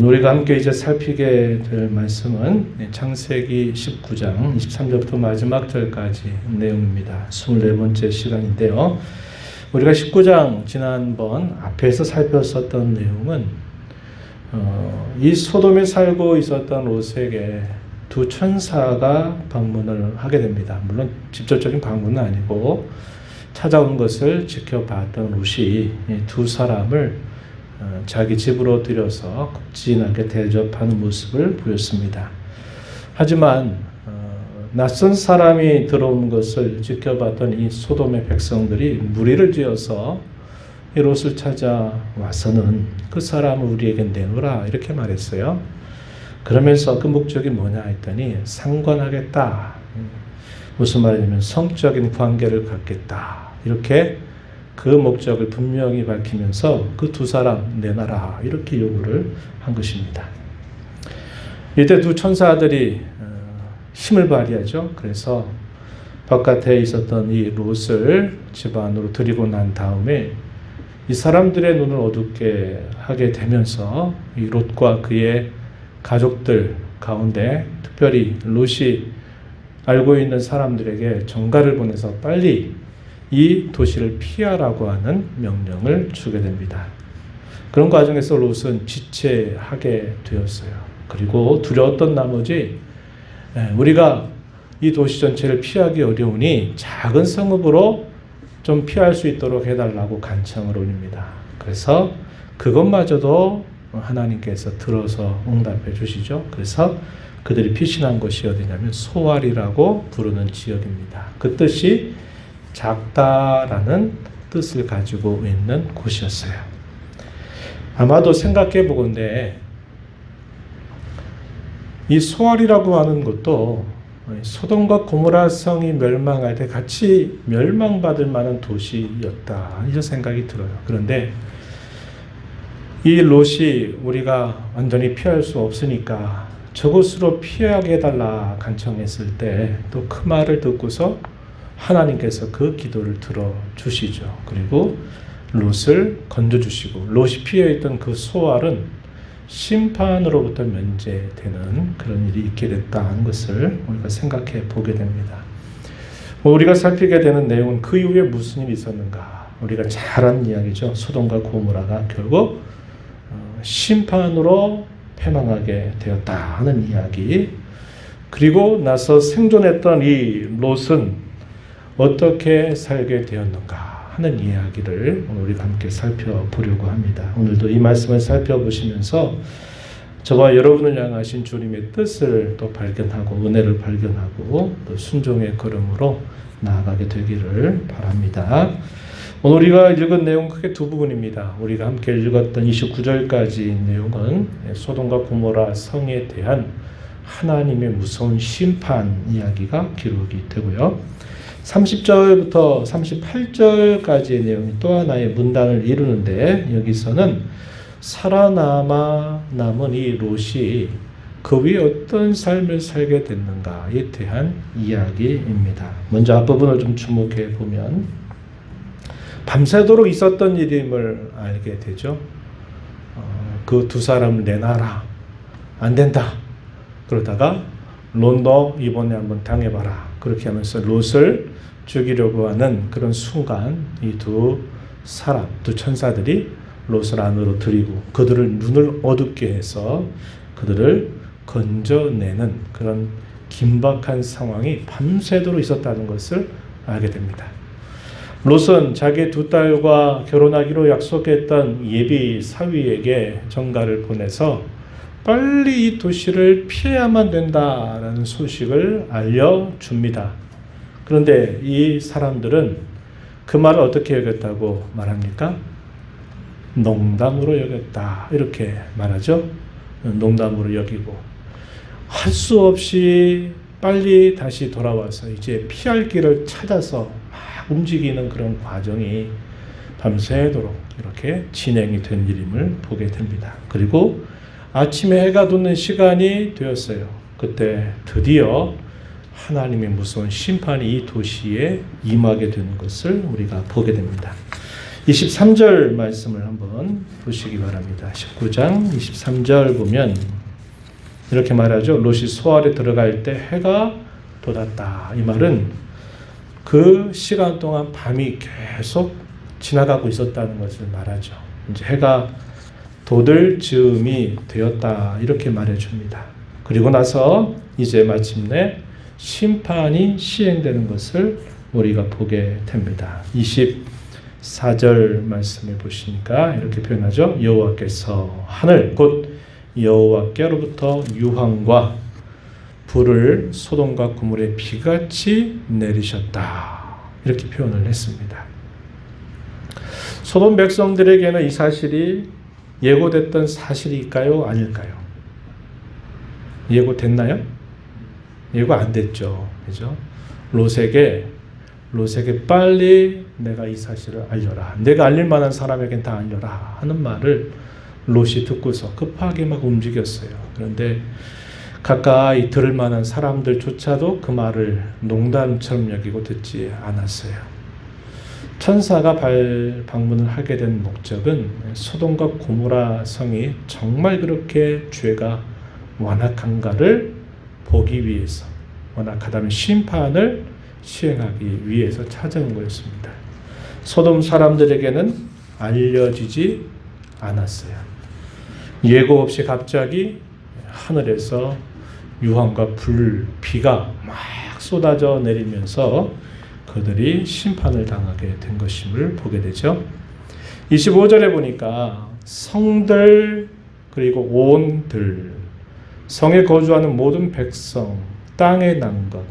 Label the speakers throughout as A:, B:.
A: 우리가 함께 이제 살피게 될 말씀은 창세기 19장 23절부터 마지막 절까지 내용입니다. 24번째 시간인데요. 우리가 19장 지난번 앞에서 살폈었던 내용은 어, 이 소돔에 살고 있었던 롯에게 두 천사가 방문을 하게 됩니다. 물론 직접적인 방문은 아니고 찾아온 것을 지켜봤던 롯이 이두 사람을 어, 자기 집으로 들여서 극진하게 대접하는 모습을 보였습니다. 하지만 어, 낯선 사람이 들어오는 것을 지켜봤던 이 소돔의 백성들이 무리를 지어서 이 롯을 찾아와서는 그 사람을 우리에게 내놓으라 이렇게 말했어요. 그러면서 그 목적이 뭐냐 했더니 상관하겠다. 무슨 말이냐면 성적인 관계를 갖겠다. 이렇게 그 목적을 분명히 밝히면서 그 두 사람 내놔라 이렇게 요구를 한 것입니다. 이때 두 천사들이 어, 힘을 발휘하죠. 그래서 바깥에 있었던 이 롯을 집 안으로 들이고 난 다음에 이 사람들의 눈을 어둡게 하게 되면서 이 롯과 그의 가족들 가운데 특별히 롯이 알고 있는 사람들에게 전가를 보내서 빨리 이 도시를 피하라고 하는 명령을 주게 됩니다. 그런 과정에서 롯은 지체하게 되었어요. 그리고 두려웠던 나머지 예, 우리가 이 도시 전체를 피하기 어려우니 작은 성읍으로 좀 피할 수 있도록 해달라고 간청을 올립니다. 그래서 그것마저도 하나님께서 들어서 응답해 주시죠. 그래서 그들이 피신한 곳이 어디냐면 소알이라고 부르는 지역입니다. 그 뜻이 작다라는 뜻을 가지고 있는 곳이었어요. 아마도 생각해 보건데 이 소알이라고 하는 것도 소돔과 고모라 성이 멸망할 때 같이 멸망받을 만한 도시였다 이런 생각이 들어요. 그런데 이 롯이 우리가 완전히 피할 수 없으니까 저곳으로 피하게 해달라 간청했을 때 또 그 말을 듣고서 하나님께서 그 기도를 들어 주시죠. 그리고 롯을 건져 주시고 롯이 피해 있던 그 소알은 심판으로부터 면제되는 그런 일이 있게 됐다는 것을 우리가 생각해 보게 됩니다. 뭐 우리가 살피게 되는 내용은 그 이후에 무슨 일이 있었는가? 우리가 잘 아는 이야기죠. 소돔과 고모라가 결국 어, 심판으로 패망하게 되었다 하는 이야기. 그리고 나서 생존했던 이 롯은 어떻게 살게 되었는가 하는 이야기를 오늘 우리가 함께 살펴보려고 합니다. 오늘도 이 말씀을 살펴보시면서 저와 여러분을 향하신 주님의 뜻을 또 발견하고 은혜를 발견하고 또 순종의 걸음으로 나아가게 되기를 바랍니다. 오늘 우리가 읽은 내용 크게 두 부분입니다. 우리가 함께 읽었던 29절까지 내용은 소돔과 고모라 성에 대한 하나님의 무서운 심판 이야기가 기록이 되고요. 30절부터 38절까지의 내용이 또 하나의 문단을 이루는데 여기서는 살아남아 남은 이 롯이 그 위에 어떤 삶을 살게 됐는가에 대한 이야기입니다. 먼저 앞부분을 좀 주목해 보면 밤새도록 있었던 일임을 알게 되죠. 어, 그두 사람을 내놔라. 안 된다. 그러다가 론도 이번에 한번 당해봐라. 그렇게 하면서 롯을 죽이려고 하는 그런 순간 이 두 사람, 두 천사들이 롯을 안으로 들이고 그들을 눈을 어둡게 해서 그들을 건져내는 그런 긴박한 상황이 밤새도록 있었다는 것을 알게 됩니다. 롯은 자기 두 딸과 결혼하기로 약속했던 예비 사위에게 전가를 보내서 빨리 이 도시를 피해야만 된다라는 소식을 알려줍니다. 그런데 이 사람들은 그 말을 어떻게 여겼다고 말합니까? 농담으로 여겼다. 이렇게 말하죠. 농담으로 여기고. 할 수 없이 빨리 다시 돌아와서 이제 피할 길을 찾아서 막 움직이는 그런 과정이 밤새도록 이렇게 진행이 된 일임을 보게 됩니다. 그리고 아침에 해가 돋는 시간이 되었어요. 그때 드디어 하나님의 무서운 심판이 이 도시에 임하게 되는 것을 우리가 보게 됩니다. 23절 말씀을 한번 보시기 바랍니다. 19장 23절 보면 이렇게 말하죠. 롯이 소알에 들어갈 때 해가 돋았다. 이 말은 그 시간 동안 밤이 계속 지나가고 있었다는 것을 말하죠. 이제 해가 돋을 즈음이 되었다. 이렇게 말해 줍니다. 그리고 나서 이제 마침내 심판이 시행되는 것을 우리가 보게 됩니다. 24절 말씀을 보시니까 이렇게 표현하죠. 여호와께서 하늘 곧 여호와께로부터 유황과 불을 소돔과 고물에 비같이 내리셨다. 이렇게 표현을 했습니다. 소돔 백성들에게는 이 사실이 예고됐던 사실일까요? 아닐까요? 예고됐나요? 예고 안 됐죠. 그죠? 롯에게 롯에게 빨리 내가 이 사실을 알려라. 내가 알릴 만한 사람에겐 다 알려라 하는 말을 롯이 듣고서 급하게 막 움직였어요. 그런데 가까이 들을 만한 사람들조차도 그 말을 농담처럼 여기고 듣지 않았어요. 천사가 발 방문을 하게 된 목적은 소돔과 고모라 성이 정말 그렇게 죄가 완악한가를 보기 위해서 완악하다면 심판을 시행하기 위해서 찾아온 거였습니다. 소돔 사람들에게는 알려지지 않았어요. 예고 없이 갑자기 하늘에서 유황과 불, 비가 막 쏟아져 내리면서 그들이 심판을 당하게 된 것임을 보게 되죠. 25절에 보니까 성들 그리고 온들 성에 거주하는 모든 백성 땅에 난 것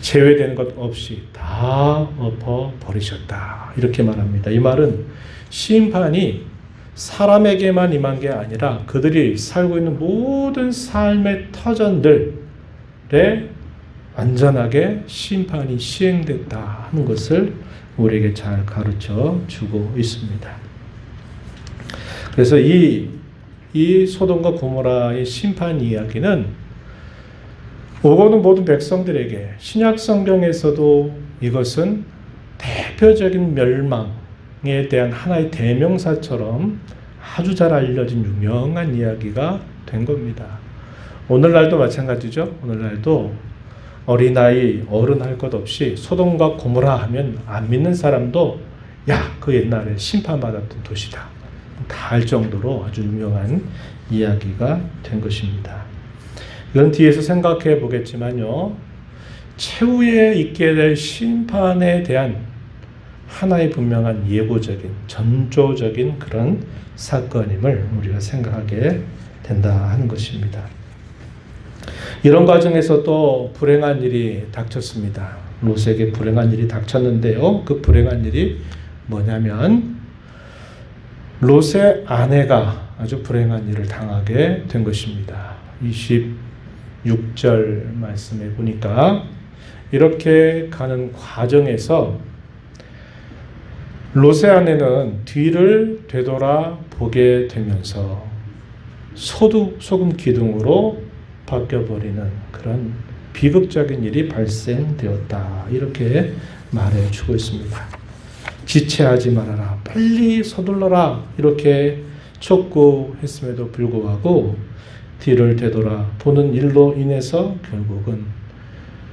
A: 제외되는 것 없이 다 엎어 버리셨다. 이렇게 말합니다. 이 말은 심판이 사람에게만 임한 게 아니라 그들이 살고 있는 모든 삶의 터전들에 안전하게 심판이 시행됐다 하는 것을 우리에게 잘 가르쳐 주고 있습니다. 그래서 이, 이 소돔과 고모라의 심판 이야기는 오고는 모든 백성들에게 신약 성경에서도 이것은 대표적인 멸망에 대한 하나의 대명사처럼 아주 잘 알려진 유명한 이야기가 된 겁니다. 오늘날도 마찬가지죠. 오늘날도 어린아이 어른 할 것 없이 소돔과 고모라 하면 안 믿는 사람도 야 그 옛날에 심판받았던 도시다 다 알 정도로 아주 유명한 이야기가 된 것입니다. 이건 뒤에서 생각해 보겠지만요. 최후에 있게 될 심판에 대한 하나의 분명한 예고적인 전조적인 그런 사건임을 우리가 생각하게 된다 하는 것입니다. 이런 과정에서 또 불행한 일이 닥쳤습니다. 롯에게 불행한 일이 닥쳤는데요. 그 불행한 일이 뭐냐면 롯의 아내가 아주 불행한 일을 당하게 된 것입니다. 26절 말씀에 보니까 이렇게 가는 과정에서 롯의 아내는 뒤를 되돌아 보게 되면서 소두, 소금 기둥으로 바뀌어버리는 그런 비극적인 일이 발생되었다. 이렇게 말해 주고 있습니다. 지체하지 말아라. 빨리 서둘러라. 이렇게 촉구했음에도 불구하고 뒤를 되돌아 보는 일로 인해서 결국은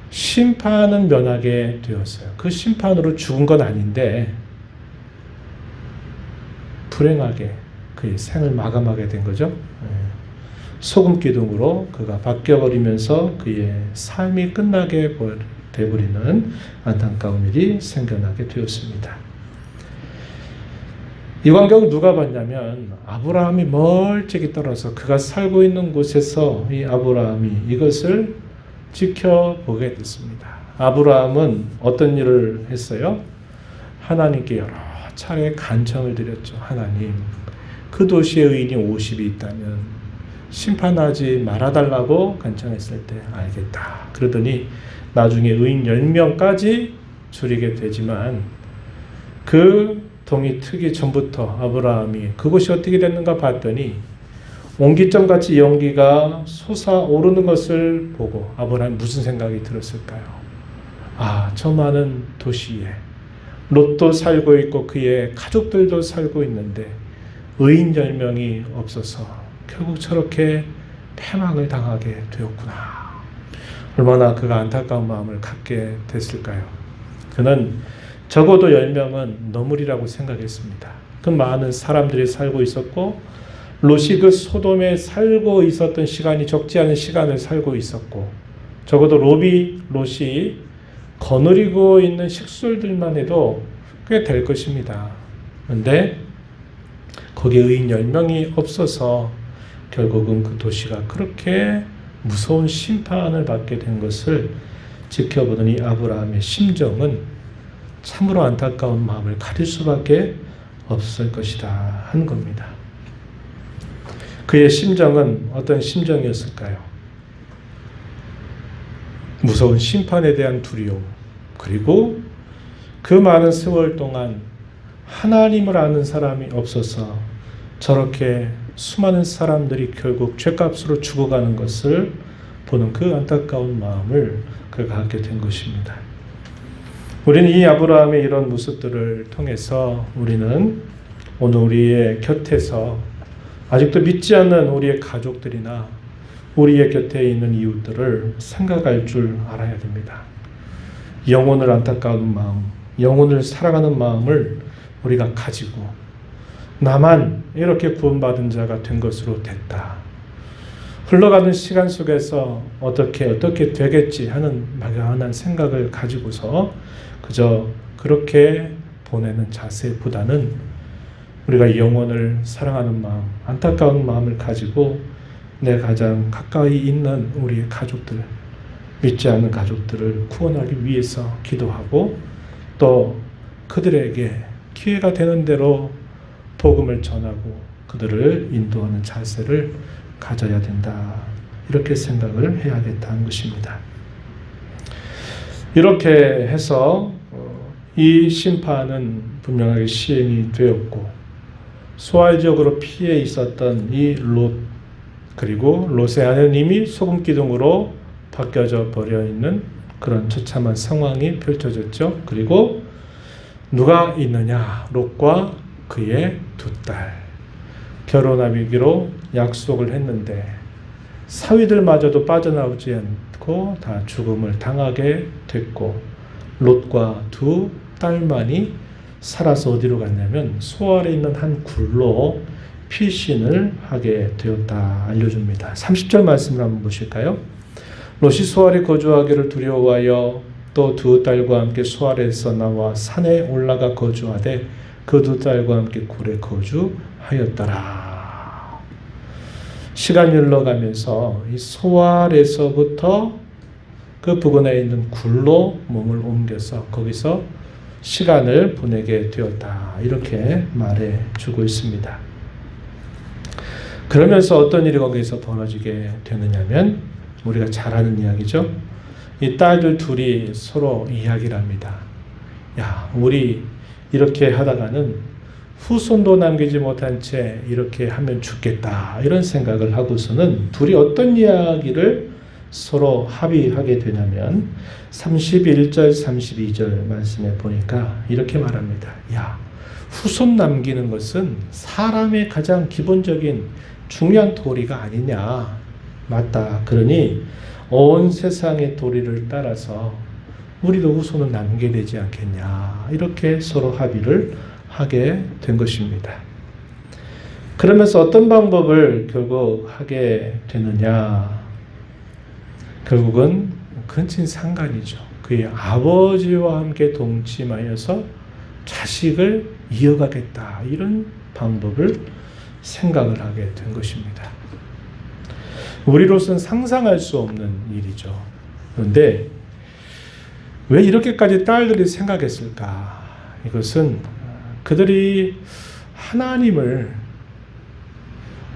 A: 심판은 면하게 되었어요. 그 심판으로 죽은 건 아닌데 불행하게 그의 생을 마감하게 된 거죠. 예. 소금 기둥으로 그가 바뀌어버리면서 그의 삶이 끝나게 되버리는 안타까운 일이 생겨나게 되었습니다. 이 광경을 누가 봤냐면 아브라함이 멀찍이 떨어서 그가 살고 있는 곳에서 이 아브라함이 이것을 지켜보게 됐습니다. 아브라함은 어떤 일을 했어요? 하나님께 여러 차례 간청을 드렸죠. 하나님, 그 도시에 의인이 50이 있다면 심판하지 말아달라고 간청했을 때 알겠다. 그러더니 나중에 의인 10명까지 줄이게 되지만 그 동이 트기 전부터 아브라함이 그것이 어떻게 됐는가 봤더니 옹기점 같이 연기가 솟아오르는 것을 보고 아브라함 무슨 생각이 들었을까요? 아, 저 많은 도시에 롯도 살고 있고 그의 가족들도 살고 있는데 의인 열 명이 없어서 결국 저렇게 패망을 당하게 되었구나. 얼마나 그가 안타까운 마음을 갖게 됐을까요? 그는 적어도 10명은 너물이라고 생각했습니다. 그 많은 사람들이 살고 있었고 롯이 그 소돔에 살고 있었던 시간이 적지 않은 시간을 살고 있었고 적어도 롯이 롯이 거느리고 있는 식술들만 해도 꽤 될 것입니다. 그런데 거기에 의인 10명이 없어서 결국은 그 도시가 그렇게 무서운 심판을 받게 된 것을 지켜보더니 아브라함의 심정은 참으로 안타까운 마음을 가질 수밖에 없을 것이다 한 겁니다. 그의 심정은 어떤 심정이었을까요? 무서운 심판에 대한 두려움, 그리고 그 많은 세월 동안 하나님을 아는 사람이 없어서 저렇게 수많은 사람들이 결국 죄값으로 죽어가는 것을 보는 그 안타까운 마음을 그가 갖게 된 것입니다. 우리는 이 아브라함의 이런 모습들을 통해서 우리는 오늘 우리의 곁에서 아직도 믿지 않는 우리의 가족들이나 우리의 곁에 있는 이웃들을 생각할 줄 알아야 됩니다. 영혼을 안타까운 마음, 영혼을 사랑하는 마음을 우리가 가지고 나만 이렇게 구원받은 자가 된 것으로 됐다. 흘러가는 시간 속에서 어떻게 어떻게 되겠지 하는 막연한 생각을 가지고서 그저 그렇게 보내는 자세보다는 우리가 영혼을 사랑하는 마음, 안타까운 마음을 가지고 내 가장 가까이 있는 우리의 가족들, 믿지 않는 가족들을 구원하기 위해서 기도하고 또 그들에게 기회가 되는 대로 복음을 전하고 그들을 인도하는 자세를 가져야 된다. 이렇게 생각을 해야겠다는 것입니다. 이렇게 해서 어, 이 심판은 분명하게 시행이 되었고 소활적으로 피해 있었던 이 롯 그리고 롯의 아내는 이미 소금 기둥으로 바뀌어져 버려 있는 그런 처참한 상황이 펼쳐졌죠. 그리고 누가 있느냐? 롯과 그의 두 딸. 결혼하기로 약속을 했는데 사위들마저도 빠져나오지 않고 다 죽음을 당하게 됐고 롯과 두 딸만이 살아서 어디로 갔냐면 소알에 있는 한 굴로 피신을 하게 되었다 알려줍니다. 30절 말씀을 한번 보실까요? 롯이 소알에 거주하기를 두려워하여 또 두 딸과 함께 소알에서 나와 산에 올라가 거주하되 그 두 딸과 함께 굴에 거주하였더라. 시간이 흘러가면서 이 소알에서부터 그 부근에 있는 굴로 몸을 옮겨서 거기서 시간을 보내게 되었다. 이렇게 말해 주고 있습니다. 그러면서 어떤 일이 거기서 벌어지게 되느냐면 우리가 잘 아는 이야기죠. 이 딸들 둘이 서로 이야기를 합니다. 야, 우리 이렇게 하다가는 후손도 남기지 못한 채 이렇게 하면 죽겠다. 이런 생각을 하고서는 둘이 어떤 이야기를 서로 합의하게 되냐면 31절, 32절 말씀에 보니까 이렇게 말합니다. 야, 후손 남기는 것은 사람의 가장 기본적인 중요한 도리가 아니냐. 맞다. 그러니 온 세상의 도리를 따라서 우리도 후손을 남게 되지 않겠냐. 이렇게 서로 합의를 하게 된 것입니다. 그러면서 어떤 방법을 결국 하게 되느냐. 결국은 근친 상간이죠. 그의 아버지와 함께 동침하여서 자식을 이어가겠다. 이런 방법을 생각을 하게 된 것입니다. 우리로서는 상상할 수 없는 일이죠. 그런데 왜 이렇게까지 딸들이 생각했을까? 이것은 그들이 하나님을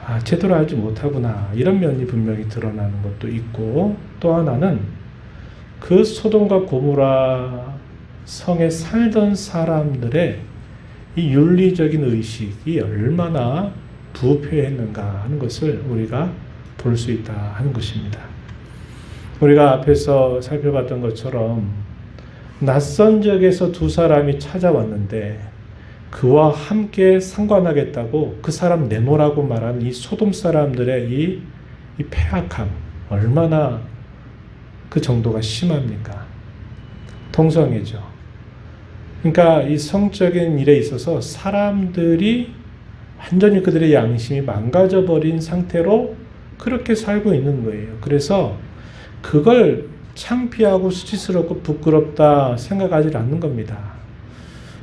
A: 아, 제대로 알지 못하구나 이런 면이 분명히 드러나는 것도 있고 또 하나는 그 소돔과 고무라 성에 살던 사람들의 이 윤리적인 의식이 얼마나 부패했는가 하는 것을 우리가 볼 수 있다 하는 것입니다. 우리가 앞에서 살펴봤던 것처럼 낯선 지역에서 두 사람이 찾아왔는데 그와 함께 상관하겠다고 그 사람 내놓으라고 말한 이 소돔 사람들의 이, 이 폐악함 얼마나 그 정도가 심합니까? 동성애죠. 그러니까 이 성적인 일에 있어서 사람들이 완전히 그들의 양심이 망가져 버린 상태로 그렇게 살고 있는 거예요. 그래서 그걸 창피하고 수치스럽고 부끄럽다 생각하지 않는 겁니다.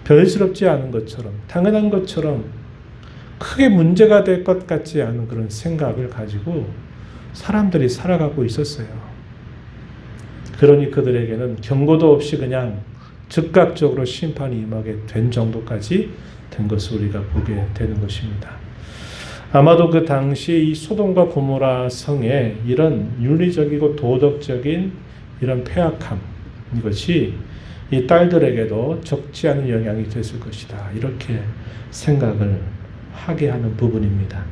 A: 별스럽지 않은 것처럼 당연한 것처럼 크게 문제가 될 것 같지 않은 그런 생각을 가지고 사람들이 살아가고 있었어요. 그러니 그들에게는 경고도 없이 그냥 즉각적으로 심판이 임하게 된 정도까지 된 것을 우리가 보게 되는 것입니다. 아마도 그 당시 이 소돔과 고모라 성에 이런 윤리적이고 도덕적인 이런 폐악함 이것이 이 딸들에게도 적지 않은 영향이 됐을 것이다. 이렇게 생각을 하게 하는 부분입니다.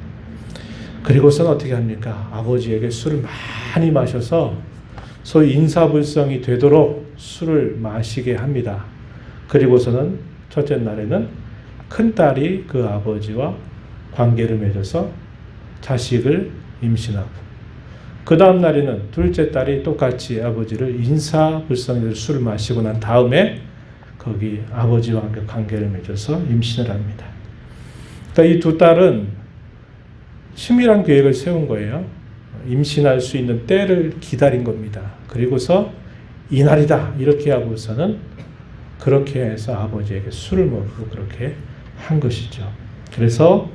A: 그리고선 어떻게 합니까? 아버지에게 술을 많이 마셔서 소위 인사불성이 되도록 술을 마시게 합니다. 그리고서는 첫째 날에는 큰 딸이 그 아버지와 관계를 맺어서 자식을 임신하고 그 다음 날에는 둘째 딸이 똑같이 아버지를 인사불성이 술을 마시고 난 다음에 거기 아버지와 함께 관계를 맺어서 임신을 합니다. 그러니까 이 두 딸은 치밀한 계획을 세운 거예요. 임신할 수 있는 때를 기다린 겁니다. 그리고서 이날이다 이렇게 하고서는 그렇게 해서 아버지에게 술을 먹고 그렇게 한 것이죠. 그래서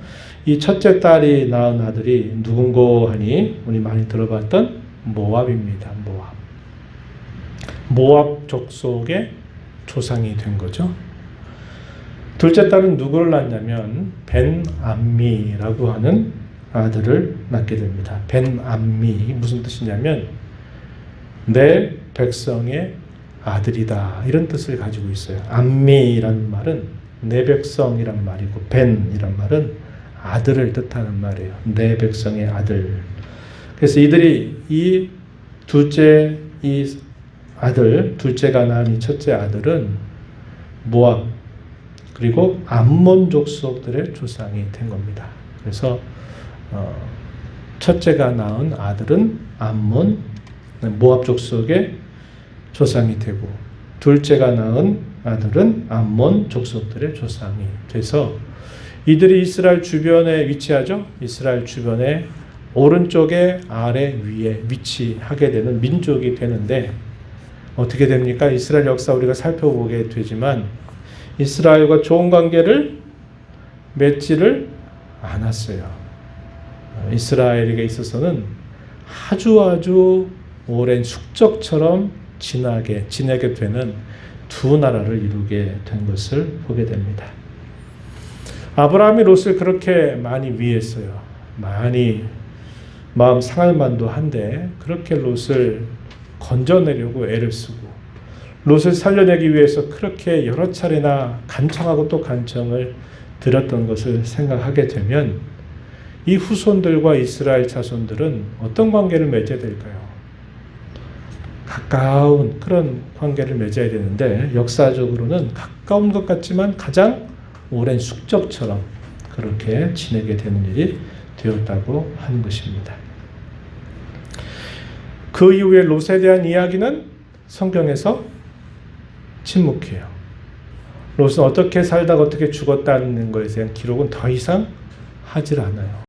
A: 이 첫째 딸이 낳은 아들이 누군고 하니 우리 많이 들어봤던 모압입니다. 모압. 모압 족속의 조상이 된 거죠. 둘째 딸은 누구를 낳냐면 벤 암미라고 하는 아들을 낳게 됩니다. 벤 암미 무슨 뜻이냐면 내 백성의 아들이다 이런 뜻을 가지고 있어요. 암미라는 말은 내 백성이란 말이고 벤이란 말은 아들을 뜻하는 말이에요. 내 백성의 아들. 그래서 이들이 이 둘째 이 아들, 둘째가 낳은 이 첫째 아들은 모압 그리고 암몬 족속들의 조상이 된 겁니다. 그래서 어, 첫째가 낳은 아들은 암몬 모압 족속의 조상이 되고 둘째가 낳은 아들은 암몬 족속들의 조상이 돼서 이들이 이스라엘 주변에 위치하죠. 이스라엘 주변에 오른쪽에 아래 위에 위치하게 되는 민족이 되는데 어떻게 됩니까? 이스라엘 역사 우리가 살펴보게 되지만 이스라엘과 좋은 관계를 맺지를 않았어요. 이스라엘에게 있어서는 아주 아주 오랜 숙적처럼 지나게 지내게 되는 두 나라를 이루게 된 것을 보게 됩니다. 아브라함이 롯을 그렇게 많이 위했어요. 많이 마음 상할 만도 한데 그렇게 롯을 건져내려고 애를 쓰고 롯을 살려내기 위해서 그렇게 여러 차례나 간청하고 또 간청을 들었던 것을 생각하게 되면 이 후손들과 이스라엘 자손들은 어떤 관계를 맺어야 될까요? 가까운 그런 관계를 맺어야 되는데 역사적으로는 가까운 것 같지만 가장 오랜 숙적처럼 그렇게 지내게 되는 일이 되었다고 하는 것입니다. 그 이후에 롯에 대한 이야기는 성경에서 침묵해요. 롯은 어떻게 살다가 어떻게 죽었다는 것에 대한 기록은 더 이상 하질 않아요.